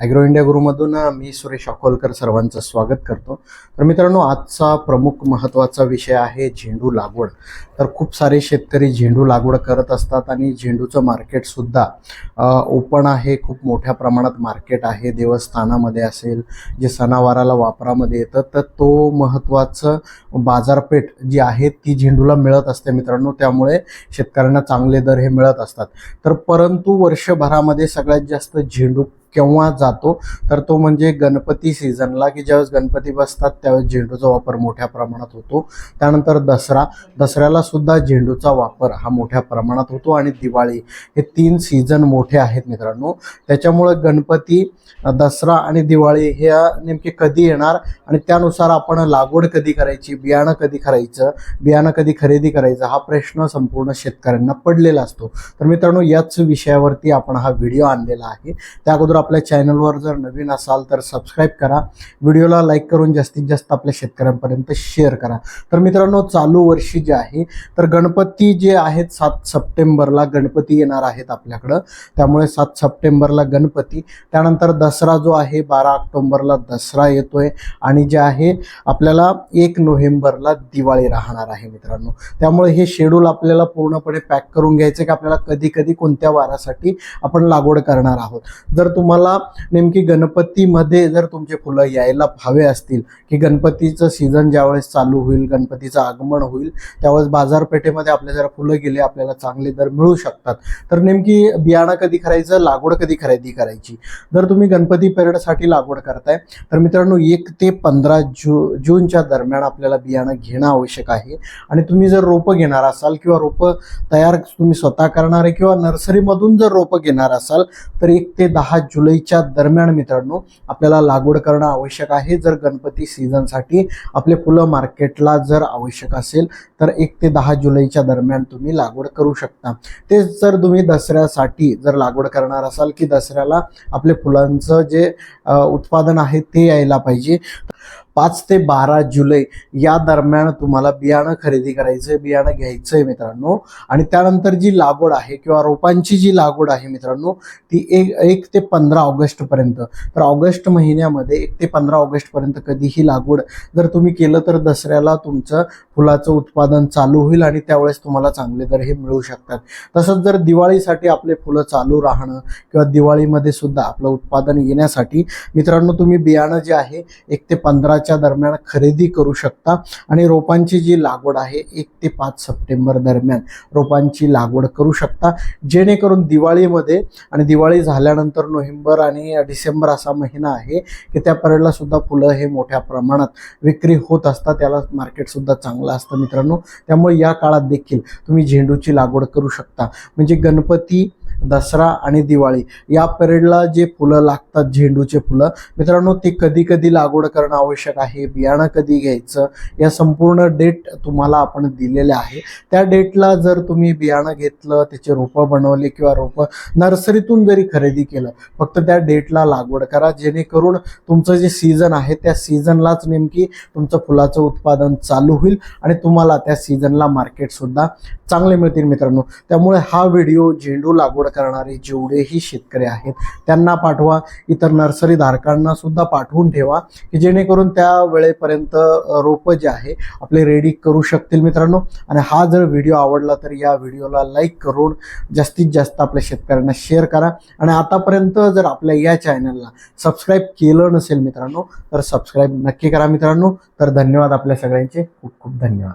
Agro India गुरुमधून मी सुरेश अकोलकर सर्वांचं स्वागत करतो. तर मित्रांनो आजचा प्रमुख महत्त्वाचा विषय आहे झेंडू लागवड. तर खूप सारे शेतकरी झेंडू लागवड करत असतात आणि झेंडूचं मार्केटसुद्धा ओपन आहे. खूप मोठ्या प्रमाणात मार्केट आहे. देवस्थानामध्ये असेल जे सणावाराला वापरामध्ये येतं तर तो महत्त्वाचं बाजारपेठ जी आहे ती झेंडूला मिळत असते मित्रांनो. त्यामुळे शेतकऱ्यांना चांगले दर हे मिळत असतात. तर परंतु वर्षभरामध्ये सगळ्यात जास्त झेंडू केव्हा जातो तर तो म्हणजे गणपती सीझनला की ज्यावेळेस गणपती बसतात त्यावेळेस झेंडूचा वापर मोठ्या प्रमाणात होतो. त्यानंतर दसरा दसऱ्याला सुद्धा झेंडूचा वापर हा मोठ्या प्रमाणात होतो. आणि दिवाळी हे तीन सीझन मोठे आहेत मित्रांनो. त्याच्यामुळे गणपती दसरा आणि दिवाळी हे नेमके कधी येणार? आणि त्यानुसार आपण लागवड कधी करायची बियाणं कधी करायचं बियाणं कधी खरेदी करायचं हा प्रश्न संपूर्ण शेतकऱ्यांना पडलेला असतो. तर मित्रांनो याच विषयावरती आपण हा व्हिडिओ आणलेला आहे. त्या अगोदर आपल्या चॅनलवर जर नवीन असाल तर सबस्क्राईब करा. व्हिडिओला लाईक करून जास्तीत जास्त आपल्या शेतकऱ्यांपर्यंत शेअर करा. तर मित्रांनो चालू वर्षी जे आहे तर गणपती जे आहेत सात सप्टेंबरला गणपती येणार आहेत आपल्याकडं. त्यामुळे सात सप्टेंबरला गणपती. त्यानंतर दसरा जो आहे बारा ऑक्टोंबरला दसरा येतोय. आणि जे आहे आपल्याला एक नोव्हेंबरला दिवाळी राहणार आहे मित्रांनो. त्यामुळे हे शेड्यूल आपल्याला पूर्णपणे पॅक करून घ्यायचं की आपल्याला कधी कधी कोणत्या वारासाठी आपण लागवड करणार आहोत. जर तुम्हाला नेमकी गणपतीमध्ये जर तुमचे फुलं यायला हवे असतील की गणपतीचं सीझन ज्यावेळेस चालू होईल गणपतीचं आगमन होईल त्यावेळेस बाजारपेठेमध्ये आपले जर फुलं गेले आपल्याला चांगले दर मिळू शकतात. तर नेमकी बियाणं कधी करायचं लागवड कधी खरेदी करायची? जर तुम्ही गणपती पिरियडसाठी लागवड करताय तर मित्रांनो एक ते पंधरा जू जूनच्या दरम्यान आपल्याला बियाणं घेणं आवश्यक आहे. आणि तुम्ही जर रोपं घेणार असाल किंवा रोपं तयार तुम्ही स्वतः करणार आहे किंवा नर्सरीमधून जर रोपं घेणार असाल तर एक ते दहा जुलैच्या दरम्यान मित्रांनो आपल्याला लागवड करणं आवश्यक आहे. जर गणपती सीझनसाठी आपले फुलं मार्केटला जर आवश्यक असेल तर एक ते दहा जुलैच्या दरम्यान तुम्ही लागवड करू शकता. तेच जर तुम्ही दसऱ्यासाठी जर लागवड करणार असाल की दसऱ्याला आपले फुलांचं जे उत्पादन आहे ते यायला पाहिजे पाच ते बारा जुलै या दरम्यान तुम्हाला बियाणं खरेदी करायचं आहे बियाणं घ्यायचं आहे मित्रांनो. आणि त्यानंतर जी लागवड आहे किंवा रोपांची जी लागवड आहे मित्रांनो ती एक एक ते पंधरा ऑगस्टपर्यंत. तर ऑगस्ट महिन्यामध्ये एक ते पंधरा ऑगस्टपर्यंत कधीही लागवड जर तुम्ही केलं तर दसऱ्याला तुमचं फुलाचं उत्पादन चालू होईल आणि त्यावेळेस तुम्हाला चांगले दर हे मिळू शकतात. तसंच जर दिवाळीसाठी आपले फुलं चालू राहणं किंवा दिवाळीमध्ये सुद्धा आपलं उत्पादन येण्यासाठी मित्रांनो तुम्ही बियाणं जे आहे एक ते पंधराच्या दरम्यान खरेदी करू शकता. आणि रोपांची जी लागवड आहे एक ते पाच सप्टेंबर दरम्यान रोपांची लागवड करू शकता. जेणेकरून दिवाळीमध्ये आणि दिवाळी झाल्यानंतर नोव्हेंबर आणि डिसेंबर असा महिना आहे की त्या परेडला सुद्धा फुलं हे मोठ्या प्रमाणात विक्री होत असतात. त्याला मार्केटसुद्धा चांगलं असतं मित्रांनो. त्यामुळे या काळात देखील तुम्ही झेंडूची लागवड करू शकता. म्हणजे गणपती दसरा आणि दिवाळी. या पिरियडला जे फुलं लागतात झेंडूचे फुलं मित्रांनो ते कधी कधी लागवड करणं आवश्यक आहे. बियाणं कधी घ्यायचं या संपूर्ण डेट तुम्हाला आपण दिलेल्या आहे. त्या डेटला जर तुम्ही बियाणं घेतलं त्याचे रोपं बनवले किंवा रोपं नर्सरीतून जरी खरेदी केलं फक्त त्या डेटला लागवड करा. जेणेकरून तुमचं जे सीझन आहे त्या सीझनलाच नेमकी तुमचं फुलाचं उत्पादन चालू होईल आणि तुम्हाला त्या सीझनला मार्केटसुद्धा चांगले मिळतील मित्रांनो. त्यामुळे हा व्हिडिओ झेंडू लागवड करणारे जेवढेही शेतकरी आहेत त्यांना पाठवा. इतर नर्सरी धारकांना सुद्धा पाठवून ठेवा की जेणेकरून त्या वेळेपर्यंत रोपं जे आहे आपले रेडी करू शकतील मित्रांनो. आणि हा जर व्हिडिओ आवडला तर या व्हिडिओला लाईक करून जास्तीत जास्त आपल्या शेतकऱ्यांना शेअर करा. आणि आतापर्यंत जर आपल्या या चॅनलला सबस्क्राईब केलं नसेल मित्रांनो तर सबस्क्राईब नक्की करा मित्रांनो. तर धन्यवाद आपल्या सगळ्यांचे. खूप खूप धन्यवाद.